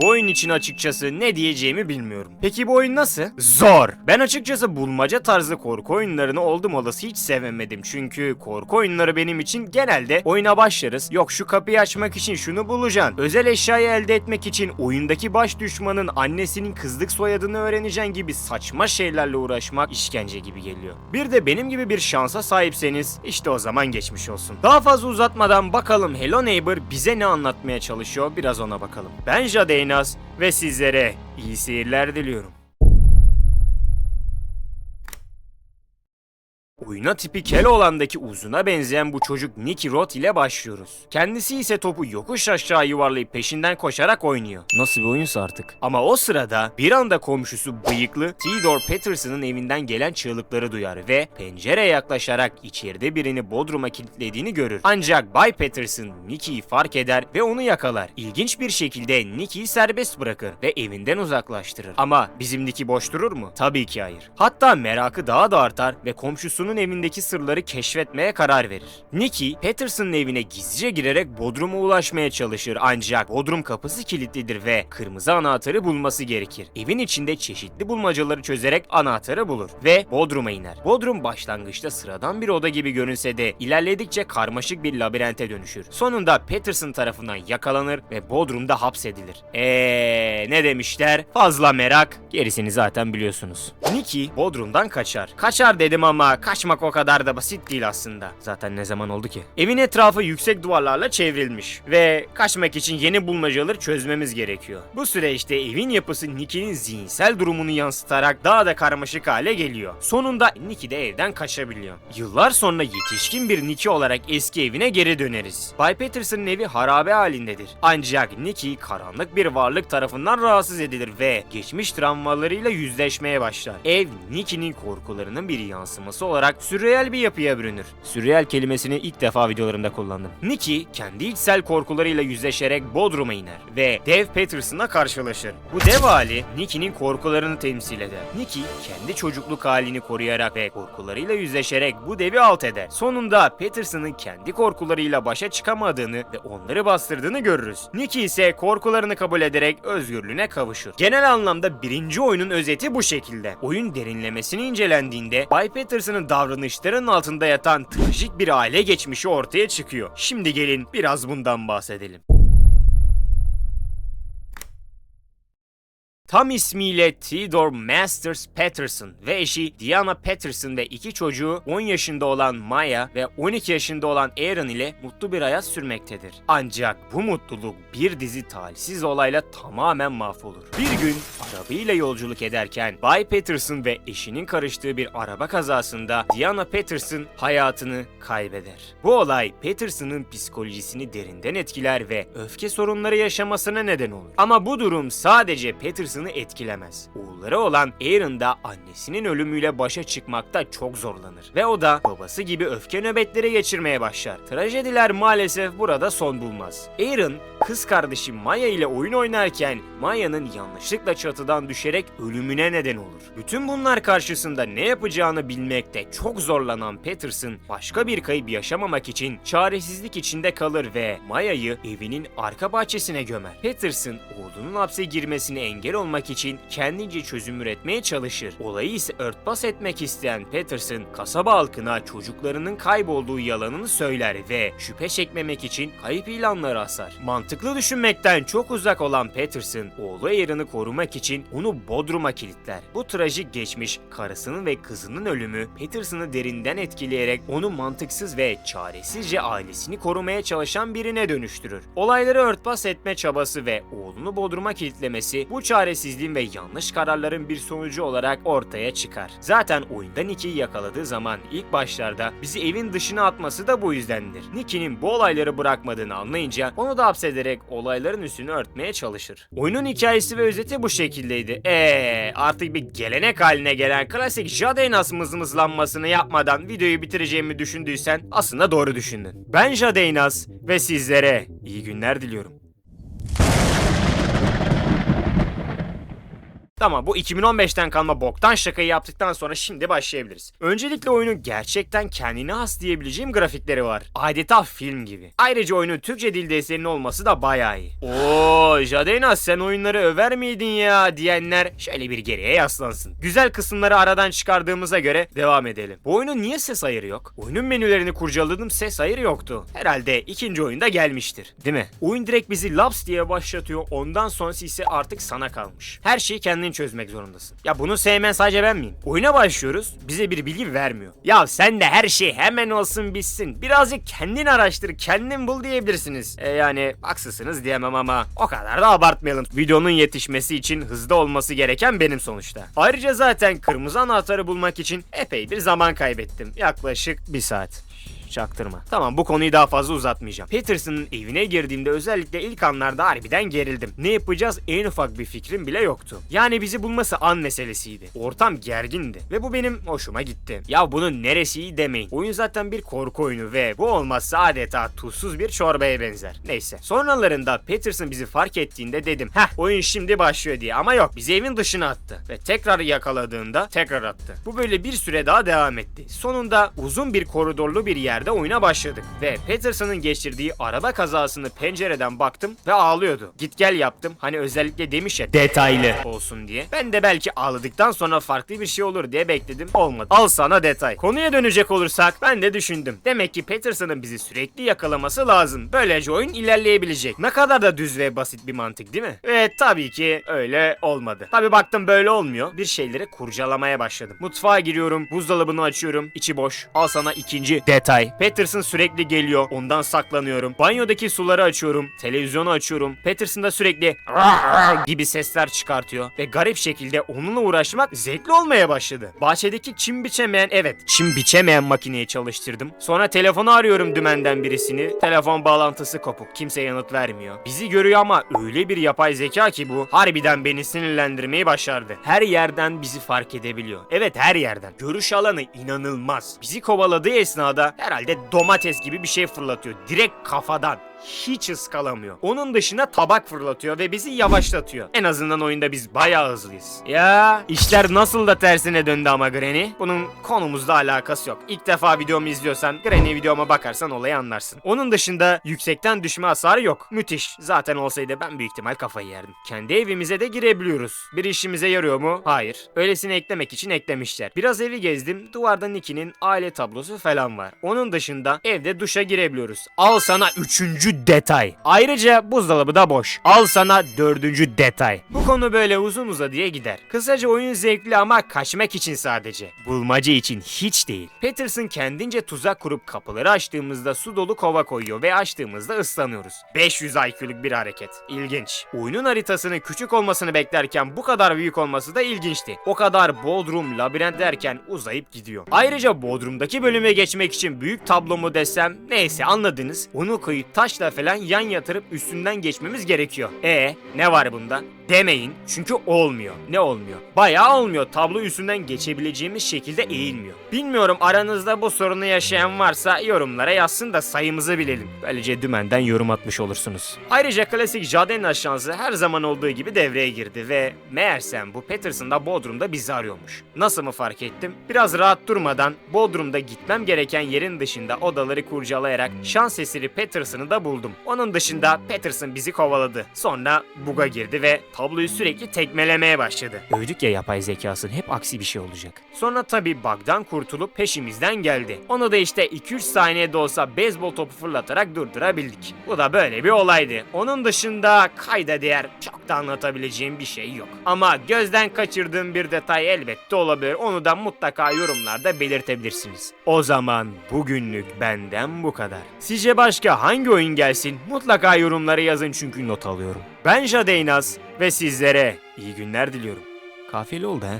Bu oyun için açıkçası ne diyeceğimi bilmiyorum. Peki bu oyun nasıl? Zor. Ben açıkçası bulmaca tarzı korku oyunlarını oldum olası hiç sevemedim. Çünkü korku oyunları benim için genelde oyuna başlarız. Yok şu kapıyı açmak için şunu bulacaksın. Özel eşyayı elde etmek için oyundaki baş düşmanın annesinin kızlık soyadını öğreneceksin gibi saçma şeylerle uğraşmak işkence gibi geliyor. Bir de benim gibi bir şansa sahipseniz işte o zaman geçmiş olsun. Daha fazla uzatmadan bakalım Hello Neighbor bize ne anlatmaya çalışıyor biraz ona bakalım. Ben Jade Eynaz ve sizlere iyi seyirler diliyorum. Oyuna tipi Keloğlan'daki uzuna benzeyen bu çocuk Nicky Roth ile başlıyoruz. Kendisi ise topu yokuş aşağı yuvarlayıp peşinden koşarak oynuyor. Nasıl bir oyunsa artık. Ama o sırada bir anda komşusu bıyıklı Theodore Patterson'ın evinden gelen çığlıkları duyar ve pencereye yaklaşarak içeride birini bodruma kilitlediğini görür. Ancak Bay Patterson Nicky'yi fark eder ve onu yakalar. İlginç bir şekilde Nicky'yi serbest bırakır ve evinden uzaklaştırır. Ama bizim Nicky boş durur mu? Tabii ki hayır. Hatta merakı daha da artar ve komşusunun evindeki sırları keşfetmeye karar verir. Nicky, Patterson'ın evine gizlice girerek Bodrum'a ulaşmaya çalışır ancak Bodrum kapısı kilitlidir ve kırmızı anahtarı bulması gerekir. Evin içinde çeşitli bulmacaları çözerek anahtarı bulur ve Bodrum'a iner. Bodrum başlangıçta sıradan bir oda gibi görünse de ilerledikçe karmaşık bir labirente dönüşür. Sonunda Patterson tarafından yakalanır ve Bodrum'da hapsedilir. Eee ne demişler? Fazla merak. Gerisini zaten biliyorsunuz. Nicky Bodrum'dan kaçar. Kaçar dedim ama kaçmak o kadar da basit değil aslında. Zaten ne zaman oldu ki? Evin etrafı yüksek duvarlarla çevrilmiş ve kaçmak için yeni bulmacaları çözmemiz gerekiyor. Bu süreçte evin yapısı Nicky'nin zihinsel durumunu yansıtarak daha da karmaşık hale geliyor. Sonunda Nicky de evden kaçabiliyor. Yıllar sonra yetişkin bir Nicky olarak eski evine geri döneriz. Bay Patterson'ın evi harabe halindedir. Ancak Nicky karanlık bir varlık tarafından rahatsız edilir ve geçmiş travmalarıyla yüzleşmeye başlar. Ev Nicky'nin korkularının bir yansıması olarak sürreel bir yapıya bürünür. Sürreel kelimesini ilk defa videolarımda kullandım. Nicky kendi içsel korkularıyla yüzleşerek Bodrum'a iner ve Dev Patterson'la karşılaşır. Bu dev hali Nicky'nin korkularını temsil eder. Nicky kendi çocukluk halini koruyarak ve korkularıyla yüzleşerek bu devi alt eder. Sonunda Patterson'ın kendi korkularıyla başa çıkamadığını ve onları bastırdığını görürüz. Nicky ise korkularını kabul ederek özgürlüğüne kavuşur. Genel anlamda birinci oyunun özeti bu şekilde. Oyun derinlemesine incelendiğinde Bay Patterson'ın davranışlarının altında yatan trajik bir aile geçmişi ortaya çıkıyor. Şimdi gelin biraz bundan bahsedelim. Tam ismiyle Theodore Masters Patterson ve eşi Diana Patterson ve iki çocuğu 10 yaşında olan Maya ve 12 yaşında olan Aaron ile mutlu bir hayat sürmektedir. Ancak bu mutluluk bir dizi talihsiz olayla tamamen mahvolur. Bir gün arabayla yolculuk ederken Bay Patterson ve eşinin karıştığı bir araba kazasında Diana Patterson hayatını kaybeder. Bu olay Patterson'ın psikolojisini derinden etkiler ve öfke sorunları yaşamasına neden olur. Ama bu durum sadece Patterson'ı etkilemez. Oğulları olan Aaron da annesinin ölümüyle başa çıkmakta çok zorlanır. Ve o da babası gibi öfke nöbetleri geçirmeye başlar. Trajediler maalesef burada son bulmaz. Aaron kız kardeşi Maya ile oyun oynarken Maya'nın yanlışlıkla çatıdan düşerek ölümüne neden olur. Bütün bunlar karşısında ne yapacağını bilmekte çok zorlanan Patterson başka bir kayıp yaşamamak için çaresizlik içinde kalır ve Maya'yı evinin arka bahçesine gömer. Patterson oğlunun hapse girmesine engel olmak için kendince çözüm üretmeye çalışır. Olayı ise örtbas etmek isteyen Patterson kasaba halkına çocuklarının kaybolduğu yalanını söyler ve şüphe çekmemek için kayıp ilanları asar. Mantıklı düşünmekten çok uzak olan Patterson oğlu Aaron'ı korumak için onu Bodrum'a kilitler. Bu trajik geçmiş karısının ve kızının ölümü Patterson'ı derinden etkileyerek onu mantıksız ve çaresizce ailesini korumaya çalışan birine dönüştürür. Olayları örtbas etme çabası ve oğlunu Bodrum'a kilitlemesi bu çaresizliğin ve yanlış kararların bir sonucu olarak ortaya çıkar. Zaten oyunda Nicky'yi yakaladığı zaman ilk başlarda bizi evin dışına atması da bu yüzdendir. Nicky'nin bu olayları bırakmadığını anlayınca onu da hapsederek olayların üstünü örtmeye çalışır. Oyunun hikayesi ve özeti bu şekildeydi. Eee artık bir gelenek haline gelen klasik Jadenas mızmızlanmasını yapmadan videoyu bitireceğimi düşündüysen aslında doğru düşündün. Ben Jadenas ve sizlere iyi günler diliyorum. Tamam bu 2015'ten kalma boktan şakayı yaptıktan sonra şimdi başlayabiliriz. Öncelikle oyunun gerçekten kendine has diyebileceğim grafikleri var. Adeta film gibi. Ayrıca oyunun Türkçe dil deseninin olması da bayağı iyi. Oo Jadena sen oyunları över miydin ya diyenler şöyle bir geriye yaslansın. Güzel kısımları aradan çıkardığımıza göre devam edelim. Bu oyunun niye ses ayarı yok? Oyunun menülerini kurcaladım ses ayarı yoktu. Herhalde ikinci oyunda gelmiştir. Değil mi? Oyun direkt bizi laps diye başlatıyor. Ondan sonrası ise artık sana kalmış. Her şeyi kendin çözmek zorundasın. Ya bunu sevmeyen sadece ben miyim? Oyuna başlıyoruz. Bize bir bilgi vermiyor. Ya sen de her şey hemen olsun bitsin. Birazcık kendin araştır, kendin bul diyebilirsiniz. E yani haksızsınız diyemem ama o kadar da abartmayalım. Videonun yetişmesi için hızlı olması gereken benim sonuçta. Ayrıca zaten kırmızı anahtarı bulmak için epey bir zaman kaybettim. Yaklaşık bir saat. Çaktırma. Tamam bu konuyu daha fazla uzatmayacağım. Peterson'ın evine girdiğimde özellikle ilk anlarda harbiden gerildim. Ne yapacağız en ufak bir fikrim bile yoktu. Yani bizi bulması an meselesiydi. Ortam gergindi ve bu benim hoşuma gitti. Ya bunun neresi iyi demeyin. Oyun zaten bir korku oyunu ve bu olmazsa adeta tuzsuz bir çorbaya benzer. Neyse. Sonralarında Peterson bizi fark ettiğinde dedim heh oyun şimdi başlıyor diye ama yok bizi evin dışına attı. Ve tekrar yakaladığında tekrar attı. Bu böyle bir süre daha devam etti. Sonunda uzun bir koridorlu bir yerde oyuna başladık. Ve Peterson'ın geçirdiği araba kazasını pencereden baktım ve ağlıyordu. Git gel yaptım. Hani özellikle demiş ya detaylı olsun diye. Ben de belki ağladıktan sonra farklı bir şey olur diye bekledim. Olmadı. Al sana detay. Konuya dönecek olursak ben de düşündüm. Demek ki Peterson'ın bizi sürekli yakalaması lazım. Böylece oyun ilerleyebilecek. Ne kadar da düz ve basit bir mantık değil mi? Ve tabii ki öyle olmadı. Tabii baktım böyle olmuyor. Bir şeyleri kurcalamaya başladım. Mutfağa giriyorum. Buzdolabını açıyorum. içi boş. Al sana ikinci detay. Peterson sürekli geliyor. Ondan saklanıyorum. Banyodaki suları açıyorum. Televizyonu açıyorum. Peterson da sürekli gibi sesler çıkartıyor. Ve garip şekilde onunla uğraşmak zevkli olmaya başladı. Bahçedeki çim biçemeyen evet çim biçemeyen makineyi çalıştırdım. Sonra telefonu arıyorum dümenden birisini. Telefon bağlantısı kopuk. Kimse yanıt vermiyor. Bizi görüyor ama öyle bir yapay zeka ki bu. Harbiden beni sinirlendirmeyi başardı. Her yerden bizi fark edebiliyor. Evet her yerden. Görüş alanı inanılmaz. Bizi kovaladığı esnada herhalde domates gibi bir şey fırlatıyor. Direkt kafadan hiç ıskalamıyor. Onun dışında tabak fırlatıyor ve bizi yavaşlatıyor. En azından oyunda biz bayağı hızlıyız. Ya işler nasıl da tersine döndü ama Granny? Bunun konumuzla alakası yok. İlk defa videomu izliyorsan Granny videoma bakarsan olayı anlarsın. Onun dışında yüksekten düşme hasarı yok. Müthiş. Zaten olsaydı ben büyük ihtimal kafayı yerdim. Kendi evimize de girebiliyoruz. Bir işimize yarıyor mu? Hayır. Öylesine eklemek için eklemişler. Biraz evi gezdim. Duvarda Nicky'nin aile tablosu falan var. Onun dışında evde duşa girebiliyoruz. Al sana üçüncü detay. Ayrıca buzdolabı da boş. Al sana dördüncü detay. Bu konu böyle uzun uzadıya gider. Kısaca oyun zevkli ama kaçmak için sadece. Bulmaca için hiç değil. Peterson kendince tuzak kurup kapıları açtığımızda su dolu kova koyuyor ve açtığımızda ıslanıyoruz. 500 IQ'luk bir hareket. İlginç. Oyunun haritasının küçük olmasını beklerken bu kadar büyük olması da ilginçti. O kadar Bodrum, labirent derken uzayıp gidiyor. Ayrıca Bodrum'daki bölüme geçmek için büyük tablo mu desem neyse anladınız. Onu koyup taşla falan yan yatırıp üstünden geçmemiz gerekiyor. E ne var bunda? Demeyin çünkü olmuyor. Ne olmuyor? Bayağı olmuyor. Tablo üstünden geçebileceğimiz şekilde eğilmiyor. Bilmiyorum aranızda bu sorunu yaşayan varsa yorumlara yazsın da sayımızı bilelim. Böylece dümenden yorum atmış olursunuz. Ayrıca klasik Jaden aşansı her zaman olduğu gibi devreye girdi ve meğersem bu Peterson da Bodrum'da bizi arıyormuş. Nasıl mı fark ettim? Biraz rahat durmadan Bodrum'da gitmem gereken yerin dışında odaları kurcalayarak şans eseri Peterson'ı da buldum. Onun dışında Peterson bizi kovaladı. Sonra buga girdi ve tabloyu sürekli tekmelemeye başladı. Övdük ya yapay zekasının hep aksi bir şey olacak. Sonra tabi bug'dan kurtulup peşimizden geldi. Onu da işte 2-3 saniyede olsa beyzbol topu fırlatarak durdurabildik. Bu da böyle bir olaydı. Onun dışında kayda değer çok da anlatabileceğim bir şey yok. Ama gözden kaçırdığım bir detay elbette olabilir. Onu da mutlaka yorumlarda belirtebilirsiniz. O zaman bugünlük benden bu kadar. Sizce başka hangi oyun gelsin? Mutlaka yorumlara yazın çünkü not alıyorum. Ben Jadeynaz ve sizlere iyi günler diliyorum. Kafiyeli oldu ha.